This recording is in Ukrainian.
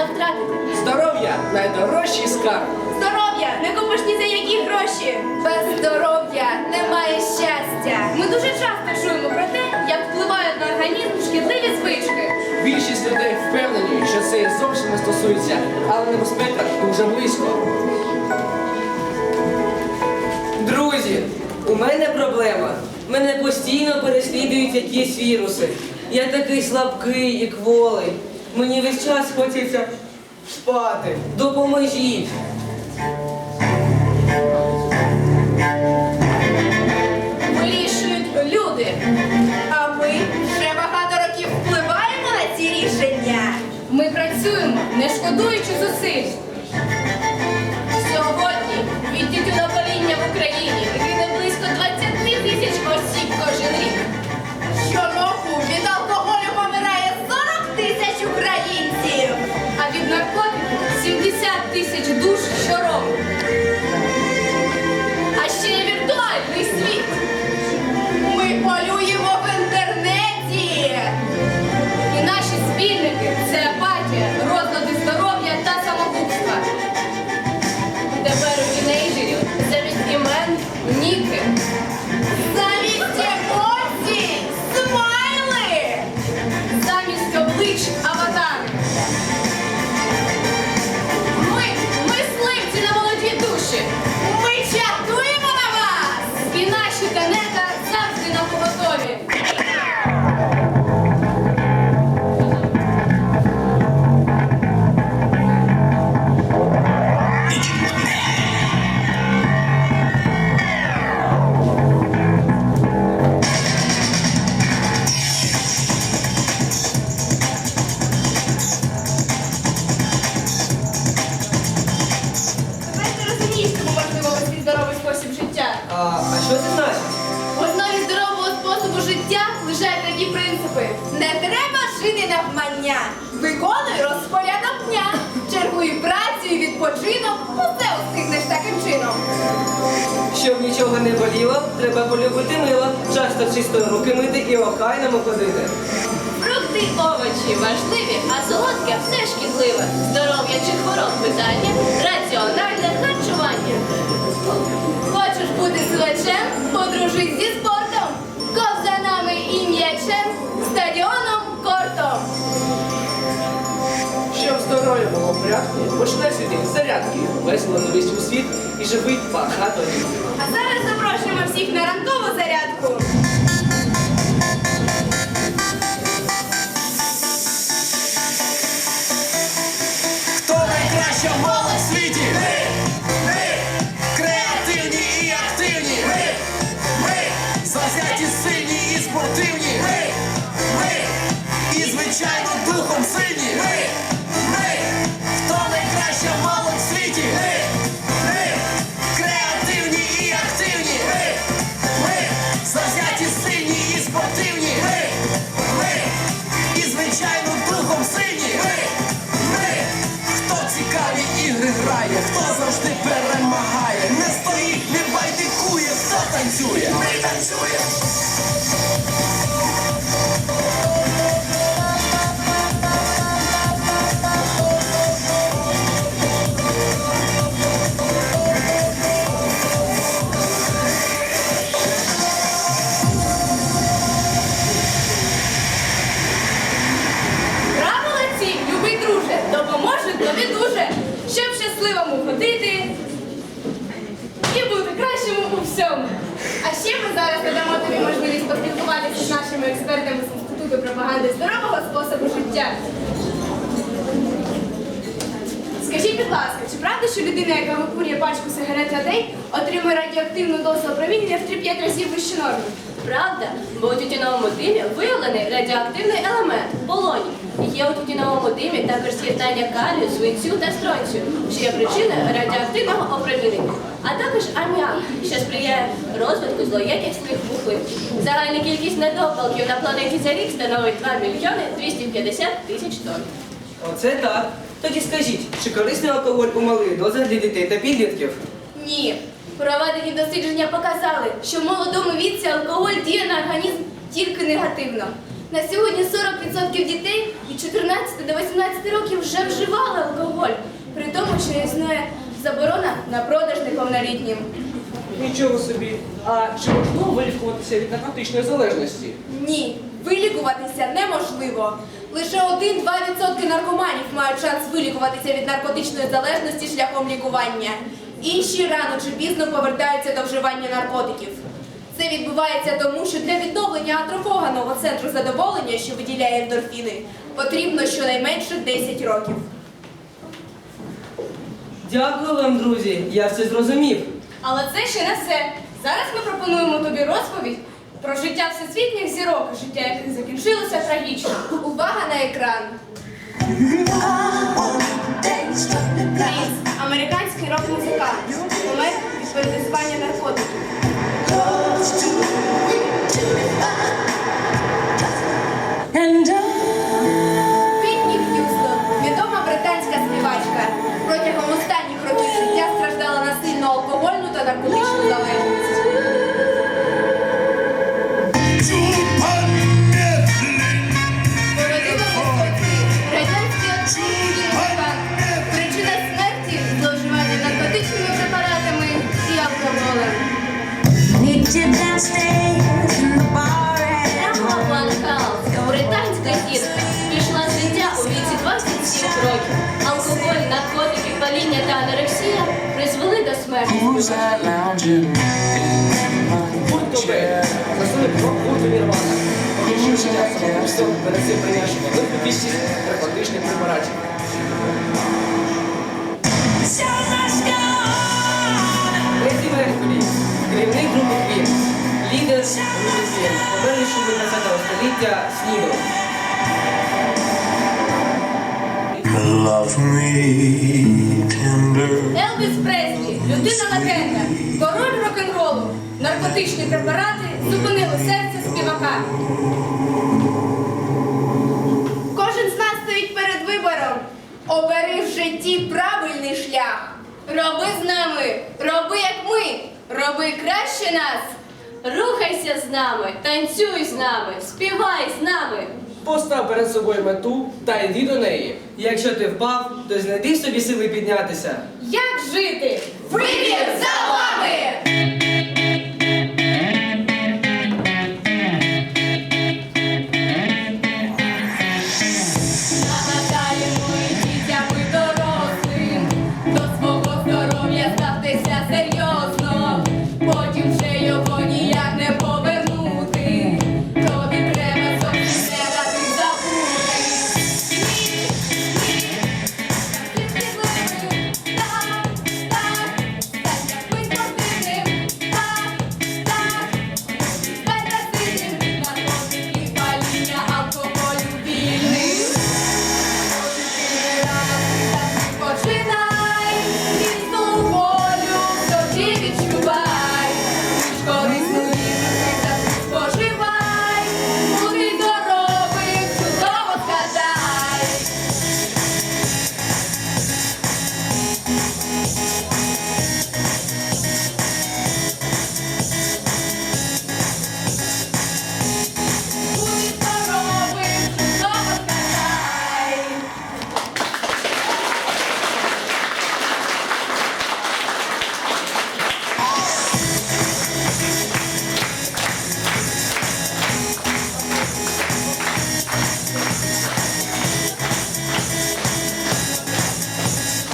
можна втратити. Здоров'я найдорожчий скарб. Здоров'я не купиш ні за які гроші. Без здоров'я немає щастя. Ми дуже часто чуємо про те, як впливають на організм шкідливі звички. Більшість людей впевнені, що це зовсім не стосується, але небезпека дуже близько. Друзі, у мене проблема. Мене постійно переслідують якісь віруси. Я такий слабкий і кволий. Мені весь час хочеться спати. Допоможіть. А, що це значить? В основі здорового способу життя лежать такі принципи. Не треба жити навмання. Виконуй розпорядок дня. Чергуй працю і відпочинок. Усе устигнеш таким чином. Щоб нічого не боліло, треба полюбити мило, часто чисто руки мити і охайному ходити. Фрукти овочі важливі, а солодке все шкідливе. Здоров'я чи хвороб питання, раціональне харчування. Бути силачем? Подружись зі спортом. Ковзанами і м'ячем, стадіоном, кортом. Щоб здоров'я було в порядку, почне сьогодні з зарядки. Весело новість у світ і живий багато літ. А зараз запрошуємо всіх на ранкову зарядку. Хто найкраща молодь в світі? Ми! Ми! Хто найкраща молодь в світі? Ми! Ми! Креативні і активні! Ми! Ми! Завзяті, сильні і спортивні! Ми! Ми! І звичайно духом сильні! Ми! Ми! Хто цікаві ігри хто завжди перемагає, не стоїть, не байдикує, хто танцює. Ми танцюємо. Експертами з Інституту пропаганди здорового способу життя. Скажіть, будь ласка, чи правда, що людина, яка викурює пачку сигарет на день, отримує радіоактивну дозу опромінення в 3-5 разів вище норми? Правда, бо у тютюновому димі виявлений радіоактивний елемент полоній. Є у тютюновому димі також з'єднання калію, свинцю та стронцію, що є причиною радіоактивного опромінення, а також аміак, що сприяє розвитку злоякісних пухлин. Загальна кількість недопалків на планеті за рік становить 2 мільйони 250 тисяч тонн. Оце так. Тоді скажіть, чи корисний алкоголь у малих дозах для дітей та підлітків? Ні. Проведені дослідження показали, що в молодому віці алкоголь діє на організм тільки негативно. На сьогодні 40% дітей від 14 до 18 років вже вживали алкоголь, при тому, що існує заборона на продаж неповнолітнім. Нічого собі. А чи можливо вилікуватися від наркотичної залежності? Ні, вилікуватися неможливо. Лише 1-2% наркоманів мають шанс вилікуватися від наркотичної залежності шляхом лікування. Інші рано чи пізно повертаються до вживання наркотиків. Це відбувається тому, що для відновлення атрофованого центру задоволення, що виділяє ендорфіни, потрібно щонайменше 10 років. Дякую вам, друзі, я все зрозумів. Але це ще не все. Зараз ми пропонуємо тобі розповідь про життя всесвітніх зірок, життя яких закінчилося трагічно. Увага на екран! Кріс, американський рок-музикант, помер від передозування наркотиків. And I британська зірка, пішла з життя у віці 27 років. Алкоголь, наркотики, паління та анорексія призвели до смерті. Про Нірвана. Наркотичних препаратів. Квін, помер ще 20 століття снігом. Love me tender. Елвіс Преслі, людина легенда, король рок-н-ролу. Наркотичні препарати зупинили серце співака. Кожен з нас стоїть перед вибором. Обери в житті правильний шлях. Роби з нами, роби як ми, роби краще нас. Рухайся з нами, танцюй з нами, співай з нами. Постав перед собою мету та йди до неї. Якщо ти впав, то знайди в собі сили піднятися. Як жити? Вибір за